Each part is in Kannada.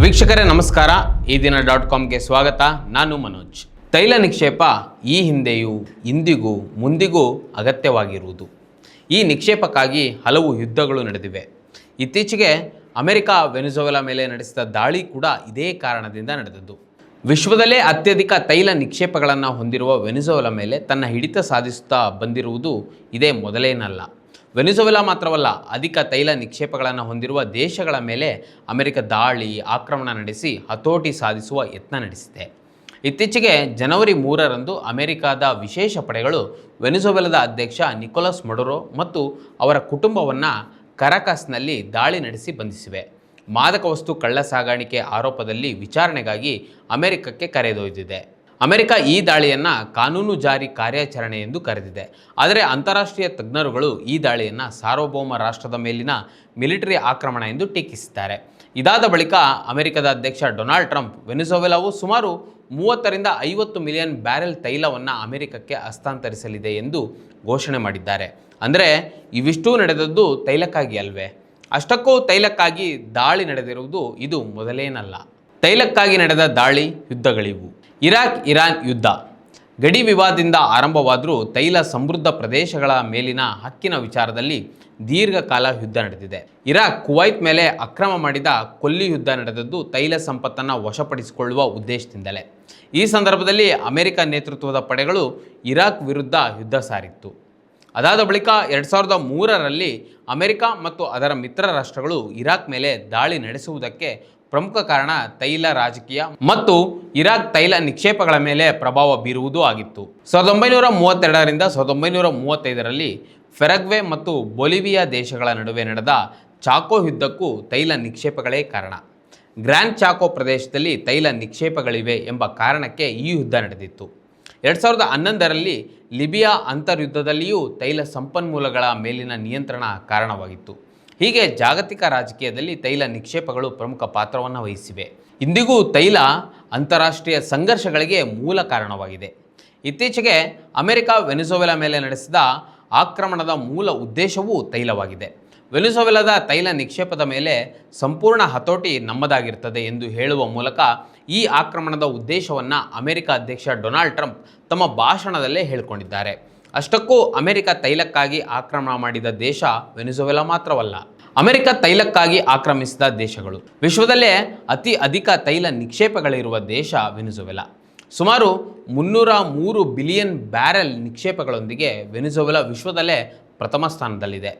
ವೀಕ್ಷಕರೇ, ನಮಸ್ಕಾರ. ಈ ದಿನ ಡಾಟ್ ಕಾಮ್ಗೆ ಸ್ವಾಗತ. ನಾನು ಮನೋಜ್. ತೈಲ ನಿಕ್ಷೇಪ ಈ ಹಿಂದೆಯೂ ಇಂದಿಗೂ ಮುಂದಿಗೂ ಅಗತ್ಯವಾಗಿರುವುದು. ಈ ನಿಕ್ಷೇಪಕ್ಕಾಗಿ ಹಲವು ಯುದ್ಧಗಳು ನಡೆದಿವೆ. ಇತ್ತೀಚೆಗೆ ಅಮೆರಿಕ, ವೆನಿಜೋವೆಲಾ ಮೇಲೆ ನಡೆಸಿದ ದಾಳಿ ಕೂಡ ಇದೇ ಕಾರಣದಿಂದ ನಡೆದದ್ದು. ವಿಶ್ವದಲ್ಲೇ ಅತ್ಯಧಿಕ ತೈಲ ನಿಕ್ಷೇಪಗಳನ್ನು ಹೊಂದಿರುವ ವೆನಿಜೋವೆಲಾ ಮೇಲೆ ತನ್ನ ಹಿಡಿತ ಸಾಧಿಸುತ್ತಾ ಬಂದಿರುವುದು ಇದೇ ಮೊದಲೇನಲ್ಲ. ವೆನಿಜುವೆಲಾ ಮಾತ್ರವಲ್ಲ, ಅಧಿಕ ತೈಲ ನಿಕ್ಷೇಪಗಳನ್ನು ಹೊಂದಿರುವ ದೇಶಗಳ ಮೇಲೆ ಅಮೆರಿಕ ದಾಳಿ, ಆಕ್ರಮಣ ನಡೆಸಿ ಹತೋಟಿ ಸಾಧಿಸುವ ಯತ್ನ ನಡೆಸಿದೆ. ಇತ್ತೀಚೆಗೆ ಜನವರಿ ಮೂರರಂದು ಅಮೆರಿಕದ ವಿಶೇಷ ಪಡೆಗಳು ವೆನಿಜುವೆಲಾದ ಅಧ್ಯಕ್ಷ ನಿಕೋಲಸ್ ಮೊಡೊರೊ ಮತ್ತು ಅವರ ಕುಟುಂಬವನ್ನು ಕರಕಸ್ನಲ್ಲಿ ದಾಳಿ ನಡೆಸಿ ಬಂಧಿಸಿವೆ. ಮಾದಕ ವಸ್ತು ಕಳ್ಳ ಸಾಗಾಣಿಕೆ ಆರೋಪದಲ್ಲಿ ವಿಚಾರಣೆಗಾಗಿ ಅಮೆರಿಕಕ್ಕೆ ಕರೆದೊಯ್ದಿದೆ. ಅಮೆರಿಕ ಈ ದಾಳಿಯನ್ನು ಕಾನೂನು ಜಾರಿ ಕಾರ್ಯಾಚರಣೆ ಎಂದು ಕರೆದಿದೆ. ಆದರೆ ಅಂತಾರಾಷ್ಟ್ರೀಯ ತಜ್ಞರುಗಳು ಈ ದಾಳಿಯನ್ನು ಸಾರ್ವಭೌಮ ರಾಷ್ಟ್ರದ ಮೇಲಿನ ಮಿಲಿಟರಿ ಆಕ್ರಮಣ ಎಂದು ಟೀಕಿಸಿದ್ದಾರೆ. ಇದಾದ ಬಳಿಕ ಅಮೆರಿಕದ ಅಧ್ಯಕ್ಷ ಡೊನಾಲ್ಡ್ ಟ್ರಂಪ್ ವೆನಿಸೋವೆಲಾವು ಸುಮಾರು ಮೂವತ್ತರಿಂದ ಐವತ್ತು ಮಿಲಿಯನ್ ಬ್ಯಾರೆಲ್ ತೈಲವನ್ನು ಅಮೆರಿಕಕ್ಕೆ ಹಸ್ತಾಂತರಿಸಲಿದೆ ಎಂದು ಘೋಷಣೆ ಮಾಡಿದ್ದಾರೆ. ಅಂದರೆ ಇವಿಷ್ಟೂ ನಡೆದದ್ದು ತೈಲಕ್ಕಾಗಿ ಅಲ್ವೇ? ಅಷ್ಟಕ್ಕೂ ತೈಲಕ್ಕಾಗಿ ದಾಳಿ ನಡೆದಿರುವುದು ಇದು ಮೊದಲೇನಲ್ಲ. ತೈಲಕ್ಕಾಗಿ ನಡೆದ ದಾಳಿ ಯುದ್ಧಗಳಿವು. ಇರಾಕ್ ಇರಾನ್ ಯುದ್ಧ. ಗಡಿ ವಿವಾದದಿಂದ ಆರಂಭವಾದರೂ ತೈಲ ಸಮೃದ್ಧ ಪ್ರದೇಶಗಳ ಮೇಲಿನ ಹಕ್ಕಿನ ವಿಚಾರದಲ್ಲಿ ದೀರ್ಘಕಾಲ ಯುದ್ಧ ನಡೆದಿದೆ. ಇರಾಕ್, ಕುವೈತ್ ಮೇಲೆ ಅಕ್ರಮ ಮಾಡಿದ ಕೊಲ್ಲಿ ಯುದ್ಧ ನಡೆದದ್ದು ತೈಲ ಸಂಪತ್ತನ್ನು ವಶಪಡಿಸಿಕೊಳ್ಳುವ ಉದ್ದೇಶದಿಂದಲೇ. ಈ ಸಂದರ್ಭದಲ್ಲಿ ಅಮೆರಿಕ ನೇತೃತ್ವದ ಪಡೆಗಳು ಇರಾಕ್ ವಿರುದ್ಧ ಯುದ್ಧ ಸಾರಿತ್ತು. ಅದಾದ ಬಳಿಕ ಎರಡು ಸಾವಿರದ ಮೂರರಲ್ಲಿ ಅಮೆರಿಕ ಮತ್ತು ಅದರ ಮಿತ್ರ ರಾಷ್ಟ್ರಗಳು ಇರಾಕ್ ಮೇಲೆ ದಾಳಿ ನಡೆಸುವುದಕ್ಕೆ ಪ್ರಮುಖ ಕಾರಣ ತೈಲ ರಾಜಕೀಯ ಮತ್ತು ಇರಾಕ್ ತೈಲ ನಿಕ್ಷೇಪಗಳ ಮೇಲೆ ಪ್ರಭಾವ ಬೀರುವುದು ಆಗಿತ್ತು. ಸಾವಿರದ ಒಂಬೈನೂರ ಮೂವತ್ತೆರಡರಿಂದ ಸಾವಿರದ ಒಂಬೈನೂರ ಮೂವತ್ತೈದರಲ್ಲಿ ಫೆರಗ್ವೆ ಮತ್ತು ಬೊಲಿವಿಯಾ ದೇಶಗಳ ನಡುವೆ ನಡೆದ ಚಾಕೋ ಯುದ್ಧಕ್ಕೂ ತೈಲ ನಿಕ್ಷೇಪಗಳೇ ಕಾರಣ. ಗ್ರ್ಯಾಂಡ್ ಚಾಕೋ ಪ್ರದೇಶದಲ್ಲಿ ತೈಲ ನಿಕ್ಷೇಪಗಳಿವೆ ಎಂಬ ಕಾರಣಕ್ಕೆ ಈ ಯುದ್ಧ ನಡೆದಿತ್ತು. ಎರಡು ಸಾವಿರದ ಹನ್ನೊಂದರಲ್ಲಿ ಲಿಬಿಯಾ ಅಂತರ್ಯುದ್ಧದಲ್ಲಿಯೂ ತೈಲ ಸಂಪನ್ಮೂಲಗಳ ಮೇಲಿನ ನಿಯಂತ್ರಣ ಕಾರಣವಾಗಿತ್ತು. ಹೀಗೆ ಜಾಗತಿಕ ರಾಜಕೀಯದಲ್ಲಿ ತೈಲ ನಿಕ್ಷೇಪಗಳು ಪ್ರಮುಖ ಪಾತ್ರವನ್ನು ವಹಿಸಿವೆ. ಇಂದಿಗೂ ತೈಲ ಅಂತಾರಾಷ್ಟ್ರೀಯ ಸಂಘರ್ಷಗಳಿಗೆ ಮೂಲ ಕಾರಣವಾಗಿದೆ. ಇತ್ತೀಚೆಗೆ ಅಮೆರಿಕ ವೆನಿಸೋವೆಲಾ ಮೇಲೆ ನಡೆಸಿದ ಆಕ್ರಮಣದ ಮೂಲ ಉದ್ದೇಶವೂ ತೈಲವಾಗಿದೆ. ವೆನಿಸೋವೆಲಾದ ತೈಲ ನಿಕ್ಷೇಪದ ಮೇಲೆ ಸಂಪೂರ್ಣ ಹತೋಟಿ ನಮ್ಮದಾಗಿರ್ತದೆ ಎಂದು ಹೇಳುವ ಮೂಲಕ ಈ ಆಕ್ರಮಣದ ಉದ್ದೇಶವನ್ನು ಅಮೆರಿಕ ಅಧ್ಯಕ್ಷ ಡೊನಾಲ್ಡ್ ಟ್ರಂಪ್ ತಮ್ಮ ಭಾಷಣದಲ್ಲೇ ಹೇಳಿಕೊಂಡಿದ್ದಾರೆ. ಅಷ್ಟಕ್ಕೂ ಅಮೆರಿಕ ತೈಲಕ್ಕಾಗಿ ಆಕ್ರಮಣ ಮಾಡಿದ ದೇಶ ವೆನಿಜುವೆಲಾ ಮಾತ್ರವಲ್ಲ. ಅಮೆರಿಕ ತೈಲಕ್ಕಾಗಿ ಆಕ್ರಮಿಸಿದ ದೇಶಗಳು. ವಿಶ್ವದಲ್ಲೇ ಅತಿ ಅಧಿಕ ತೈಲ ನಿಕ್ಷೇಪಗಳಿರುವ ದೇಶ ವೆನಿಜುವೆಲಾ. ಸುಮಾರು ಮುನ್ನೂರ ಮೂರು ಬಿಲಿಯನ್ ಬ್ಯಾರೆಲ್ ನಿಕ್ಷೇಪಗಳೊಂದಿಗೆ ವೆನಿಜುವೆಲಾ ವಿಶ್ವದಲ್ಲೇ ಪ್ರಥಮ ಸ್ಥಾನದಲ್ಲಿದೆ.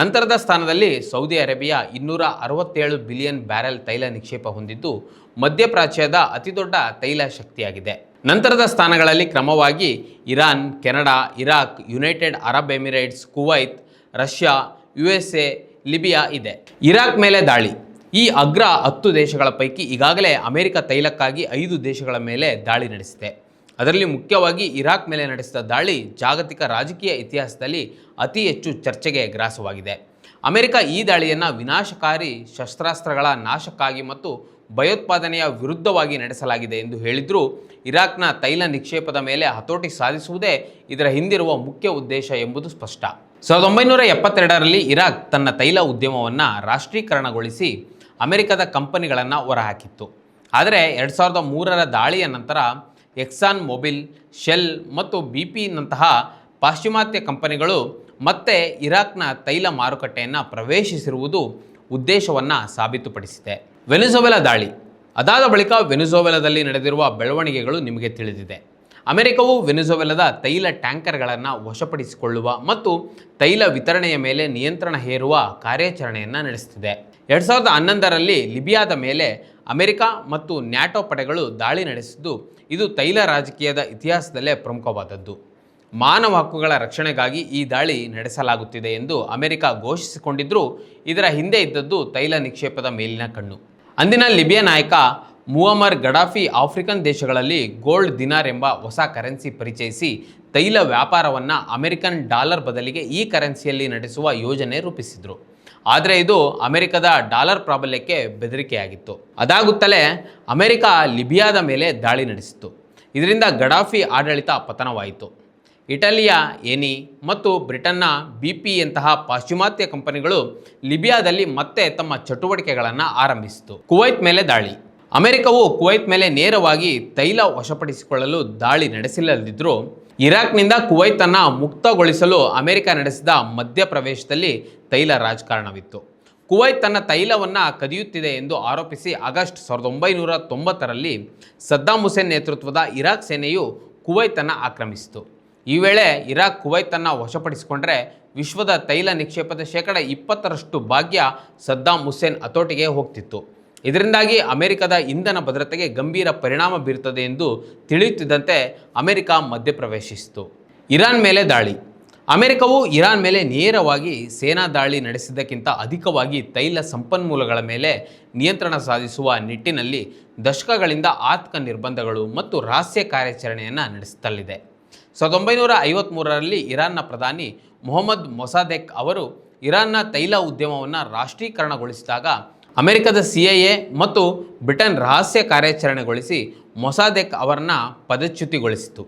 ನಂತರದ ಸ್ಥಾನದಲ್ಲಿ ಸೌದಿ ಅರೇಬಿಯಾ ಇನ್ನೂರ ಅರವತ್ತೇಳು ಬಿಲಿಯನ್ ಬ್ಯಾರೆಲ್ ತೈಲ ನಿಕ್ಷೇಪ ಹೊಂದಿದ್ದು, ಮಧ್ಯಪ್ರಾಚ್ಯದ ಅತಿದೊಡ್ಡ ತೈಲ ಶಕ್ತಿಯಾಗಿದೆ. ನಂತರದ ಸ್ಥಾನಗಳಲ್ಲಿ ಕ್ರಮವಾಗಿ Iran, Canada, Iraq, United Arab Emirates, Kuwait, Russia, U S A Libya ಇದೆ. ಇರಾಕ್ ಮೇಲೆ ದಾಳಿ. ಈ ಅಗ್ರ ಹತ್ತು ದೇಶಗಳ ಪೈಕಿ ಈಗಾಗಲೇ ಅಮೆರಿಕ ತೈಲಕ್ಕಾಗಿ ಐದು ದೇಶಗಳ ಮೇಲೆ ದಾಳಿ ನಡೆಸಿದೆ. ಅದರಲ್ಲಿ ಮುಖ್ಯವಾಗಿ ಇರಾಕ್ ಮೇಲೆ ನಡೆಸಿದ ದಾಳಿ ಜಾಗತಿಕ ರಾಜಕೀಯ ಇತಿಹಾಸದಲ್ಲಿ ಅತಿ ಹೆಚ್ಚು ಚರ್ಚೆಗೆ ಗ್ರಾಸವಾಗಿದೆ. ಅಮೆರಿಕ ಈ ದಾಳಿಯನ್ನು ವಿನಾಶಕಾರಿ ಶಸ್ತ್ರಾಸ್ತ್ರಗಳ ನಾಶಕ್ಕಾಗಿ ಮತ್ತು ಭಯೋತ್ಪಾದನೆಯ ವಿರುದ್ಧವಾಗಿ ನಡೆಸಲಾಗಿದೆ ಎಂದು ಹೇಳಿದರೂ ಇರಾಕ್ನ ತೈಲ ನಿಕ್ಷೇಪದ ಮೇಲೆ ಹತೋಟಿ ಸಾಧಿಸುವುದೇ ಇದರ ಹಿಂದಿರುವ ಮುಖ್ಯ ಉದ್ದೇಶ ಎಂಬುದು ಸ್ಪಷ್ಟ. ಸಾವಿರದ ಒಂಬೈನೂರ ಎಪ್ಪತ್ತೆರಡರಲ್ಲಿ ಇರಾಕ್ ತನ್ನ ತೈಲ ಉದ್ಯಮವನ್ನು ರಾಷ್ಟ್ರೀಕರಣಗೊಳಿಸಿ ಅಮೆರಿಕದ ಕಂಪನಿಗಳನ್ನು ಹೊರಹಾಕಿತ್ತು. ಆದರೆ ಎರಡು ಸಾವಿರದ ಮೂರರ ದಾಳಿಯ ನಂತರ ಎಕ್ಸಾನ್ ಮೊಬಿಲ್, ಶೆಲ್ ಮತ್ತು ಬಿ ಪಿನಂತಹ ಪಾಶ್ಚಿಮಾತ್ಯ ಕಂಪನಿಗಳು ಮತ್ತೆ ಇರಾಕ್ನ ತೈಲ ಮಾರುಕಟ್ಟೆಯನ್ನು ಪ್ರವೇಶಿಸಿರುವುದು ಉದ್ದೇಶವನ್ನು ಸಾಬೀತುಪಡಿಸಿದೆ. ವೆನಿಜೋವೆಲಾ ದಾಳಿ. ಅದಾದ ಬಳಿಕ ವೆನಿಜೋವೆಲಾದಲ್ಲಿ ನಡೆದಿರುವ ಬೆಳವಣಿಗೆಗಳು ನಿಮಗೆ ತಿಳಿದಿದೆ. ಅಮೆರಿಕವು ವೆನಿಜುವೆಲಾದ ತೈಲ ಟ್ಯಾಂಕರ್ಗಳನ್ನು ವಶಪಡಿಸಿಕೊಳ್ಳುವ ಮತ್ತು ತೈಲ ವಿತರಣೆಯ ಮೇಲೆ ನಿಯಂತ್ರಣ ಹೇರುವ ಕಾರ್ಯಾಚರಣೆಯನ್ನು ನಡೆಸುತ್ತಿದೆ. ಎರಡು ಸಾವಿರದ ಹನ್ನೊಂದರಲ್ಲಿ ಲಿಬಿಯಾದ ಮೇಲೆ ಅಮೆರಿಕ ಮತ್ತು ನ್ಯಾಟೋ ಪಡೆಗಳು ದಾಳಿ ನಡೆಸಿದ್ದು, ಇದು ತೈಲ ರಾಜಕೀಯದ ಇತಿಹಾಸದಲ್ಲೇ ಪ್ರಮುಖವಾದದ್ದು. ಮಾನವ ಹಕ್ಕುಗಳ ರಕ್ಷಣೆಗಾಗಿ ಈ ದಾಳಿ ನಡೆಸಲಾಗುತ್ತಿದೆ ಎಂದು ಅಮೆರಿಕ ಘೋಷಿಸಿಕೊಂಡಿದ್ದರೂ ಇದರ ಹಿಂದೆ ಇದ್ದದ್ದು ತೈಲ ನಿಕ್ಷೇಪದ ಮೇಲಿನ ಕಣ್ಣು. ಅಂದಿನ ಲಿಬಿಯಾ ನಾಯಕ ಮುವಮರ್ ಗಡಾಫಿ ಆಫ್ರಿಕನ್ ದೇಶಗಳಲ್ಲಿ ಗೋಲ್ಡ್ ದಿನಾರ್ ಎಂಬ ಹೊಸ ಕರೆನ್ಸಿ ಪರಿಚಯಿಸಿ ತೈಲ ವ್ಯಾಪಾರವನ್ನು ಅಮೆರಿಕನ್ ಡಾಲರ್ ಬದಲಿಗೆ ಈ ಕರೆನ್ಸಿಯಲ್ಲಿ ನಡೆಸುವ ಯೋಜನೆ ರೂಪಿಸಿದರು. ಆದರೆ ಇದು ಅಮೆರಿಕದ ಡಾಲರ್ ಪ್ರಾಬಲ್ಯಕ್ಕೆ ಬೆದರಿಕೆಯಾಗಿತ್ತು. ಅದಾಗುತ್ತಲೇ ಅಮೆರಿಕ ಲಿಬಿಯಾದ ಮೇಲೆ ದಾಳಿ ನಡೆಸಿತು ಇದರಿಂದ ಗಡಾಫಿ ಆಡಳಿತ ಪತನವಾಯಿತು. ಇಟಲಿಯ ಎನಿ ಮತ್ತು ಬ್ರಿಟನ್ನ ಬಿ ಪಿಯಂತಹ ಪಾಶ್ಚಿಮಾತ್ಯ ಕಂಪನಿಗಳು ಲಿಬಿಯಾದಲ್ಲಿ ಮತ್ತೆ ತಮ್ಮ ಚಟುವಟಿಕೆಗಳನ್ನು ಆರಂಭಿಸಿತು ಕುವೈತ್ ಮೇಲೆ ದಾಳಿ. ಅಮೆರಿಕವು ಕುವೈತ್ ಮೇಲೆ ನೇರವಾಗಿ ತೈಲ ವಶಪಡಿಸಿಕೊಳ್ಳಲು ದಾಳಿ ನಡೆಸಿಲ್ಲದಿದ್ದರೂ ಇರಾಕ್ನಿಂದ ಕುವೈತನ್ನು ಮುಕ್ತಗೊಳಿಸಲು ಅಮೆರಿಕ ನಡೆಸಿದ ಮಧ್ಯಪ್ರವೇಶದಲ್ಲಿ ತೈಲ ರಾಜಕಾರಣವಿತ್ತು. ಕುವೈತ್ ತನ್ನ ತೈಲವನ್ನು ಕದಿಯುತ್ತಿದೆ ಎಂದು ಆರೋಪಿಸಿ ಆಗಸ್ಟ್ ಸಾವಿರದ ಒಂಬೈನೂರ ತೊಂಬತ್ತರಲ್ಲಿ ಸದ್ದಾಂ ಹುಸೇನ್ ನೇತೃತ್ವದ ಇರಾಕ್ ಸೇನೆಯು ಕುವೈತನ್ನು ಆಕ್ರಮಿಸಿತು. ಈ ವೇಳೆ ಇರಾಕ್ ಕುವೈತನ್ನು ವಶಪಡಿಸಿಕೊಂಡರೆ ವಿಶ್ವದ ತೈಲ ನಿಕ್ಷೇಪದ ಶೇಕಡ ಇಪ್ಪತ್ತರಷ್ಟು ಭಾಗ್ಯ ಸದ್ದಾಂ ಹುಸೇನ್ ಹತೋಟಿಗೆ ಹೋಗ್ತಿತ್ತು. ಇದರಿಂದಾಗಿ ಅಮೆರಿಕದ ಇಂಧನ ಭದ್ರತೆಗೆ ಗಂಭೀರ ಪರಿಣಾಮ ಬೀರುತ್ತದೆ ಎಂದು ತಿಳಿಯುತ್ತಿದ್ದಂತೆ ಅಮೆರಿಕ ಮಧ್ಯಪ್ರವೇಶಿಸಿತು. ಇರಾನ್ ಮೇಲೆ ದಾಳಿ. ಅಮೆರಿಕವು ಇರಾನ್ ಮೇಲೆ ನೇರವಾಗಿ ಸೇನಾ ದಾಳಿ ನಡೆಸಿದ್ದಕ್ಕಿಂತ ಅಧಿಕವಾಗಿ ತೈಲ ಸಂಪನ್ಮೂಲಗಳ ಮೇಲೆ ನಿಯಂತ್ರಣ ಸಾಧಿಸುವ ನಿಟ್ಟಿನಲ್ಲಿ ದಶಕಗಳಿಂದ ಆರ್ಥಿಕ ನಿರ್ಬಂಧಗಳು ಮತ್ತು ರಹಸ್ಯ ಕಾರ್ಯಾಚರಣೆಯನ್ನು ನಡೆಸುತ್ತಲಿದೆ ಸಾವಿರದ ಒಂಬೈನೂರ ಐವತ್ತ್ಮೂರರಲ್ಲಿ ಇರಾನ್ನ ಪ್ರಧಾನಿ ಮೊಹಮ್ಮದ್ ಮೊಸಾದೆಕ್ ಅವರು ಇರಾನ್ನ ತೈಲ ಉದ್ಯಮವನ್ನು ರಾಷ್ಟ್ರೀಕರಣಗೊಳಿಸಿದಾಗ ಅಮೆರಿಕದ ಸಿ ಐ ಎ ಮತ್ತು ಬ್ರಿಟನ್ ರಹಸ್ಯ ಕಾರ್ಯಾಚರಣೆಗೊಳಿಸಿ ಮೊಸಾದೆಕ್ ಅವರನ್ನ ಪದಚ್ಯುತಿಗೊಳಿಸಿತು.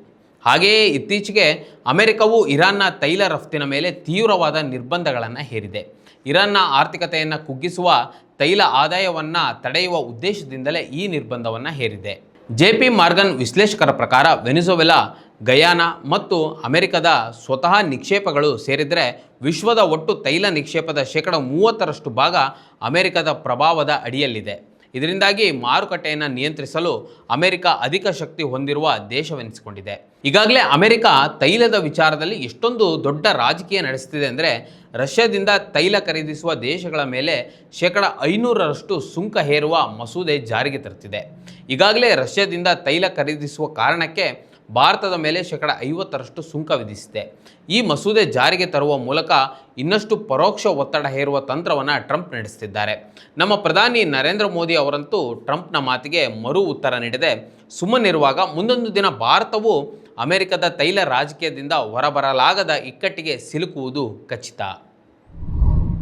ಹಾಗೆಯೇ ಇತ್ತೀಚೆಗೆ ಅಮೆರಿಕವು ಇರಾನ್ನ ತೈಲ ರಫ್ತಿನ ಮೇಲೆ ತೀವ್ರವಾದ ನಿರ್ಬಂಧಗಳನ್ನು ಹೇರಿದೆ. ಇರಾನ್ನ ಆರ್ಥಿಕತೆಯನ್ನು ಕುಗ್ಗಿಸುವ ತೈಲ ಆದಾಯವನ್ನು ತಡೆಯುವ ಉದ್ದೇಶದಿಂದಲೇ ಈ ನಿರ್ಬಂಧವನ್ನು ಹೇರಿದೆ. ಜೆ ಪಿ ಮಾರ್ಗನ್ ವಿಶ್ಲೇಷಕರ ಪ್ರಕಾರ ವೆನಿಜುವೆಲಾ ಗಯಾನಾ ಮತ್ತು ಅಮೆರಿಕದ ಸ್ವತಃ ನಿಕ್ಷೇಪಗಳು ಸೇರಿದರೆ ವಿಶ್ವದ ಒಟ್ಟು ತೈಲ ನಿಕ್ಷೇಪದ ಶೇಕಡ ಮೂವತ್ತರಷ್ಟು ಭಾಗ ಅಮೆರಿಕದ ಪ್ರಭಾವದ ಅಡಿಯಲ್ಲಿದೆ. ಇದರಿಂದಾಗಿ ಮಾರುಕಟ್ಟೆಯನ್ನು ನಿಯಂತ್ರಿಸಲು ಅಮೆರಿಕ ಅಧಿಕ ಶಕ್ತಿ ಹೊಂದಿರುವ ದೇಶವೆನಿಸಿಕೊಂಡಿದೆ. ಈಗಾಗಲೇ ಅಮೆರಿಕ ತೈಲದ ವಿಚಾರದಲ್ಲಿ ಎಷ್ಟೊಂದು ದೊಡ್ಡ ರಾಜಕೀಯ ನಡೆಸ್ತಿದೆ ಅಂದರೆ ರಷ್ಯಾದಿಂದ ತೈಲ ಖರೀದಿಸುವ ದೇಶಗಳ ಮೇಲೆ ಶೇಕಡ ಐನೂರರಷ್ಟು ಸುಂಕ ಹೇರುವ ಮಸೂದೆ ಜಾರಿಗೆ ತರುತ್ತಿದೆ ಈಗಾಗಲೇ ರಷ್ಯಾದಿಂದ ತೈಲ ಖರೀದಿಸುವ ಕಾರಣಕ್ಕೆ ಭಾರತದ ಮೇಲೆ ಶೇಕಡ ಐವತ್ತರಷ್ಟು ಸುಂಕ ವಿಧಿಸಿದೆ. ಈ ಮಸೂದೆ ಜಾರಿಗೆ ತರುವ ಮೂಲಕ ಇನ್ನಷ್ಟು ಪರೋಕ್ಷ ಒತ್ತಡ ಹೇರುವ ತಂತ್ರವನ್ನು ಟ್ರಂಪ್ ನಡೆಸುತ್ತಿದ್ದಾರೆ. ನಮ್ಮ ಪ್ರಧಾನಿ ನರೇಂದ್ರ ಮೋದಿ ಅವರಂತೂ ಟ್ರಂಪ್ನ ಮಾತಿಗೆ ಮರು ಉತ್ತರ ನೀಡದೆ. ಸುಮ್ಮನಿರುವಾಗ ಮುಂದೊಂದು ದಿನ ಭಾರತವು ಅಮೆರಿಕದ ತೈಲ ರಾಜಕೀಯದಿಂದ ಹೊರಬರಲಾಗದ ಇಕ್ಕಟ್ಟಿಗೆ ಸಿಲುಕುವುದು ಖಚಿತ.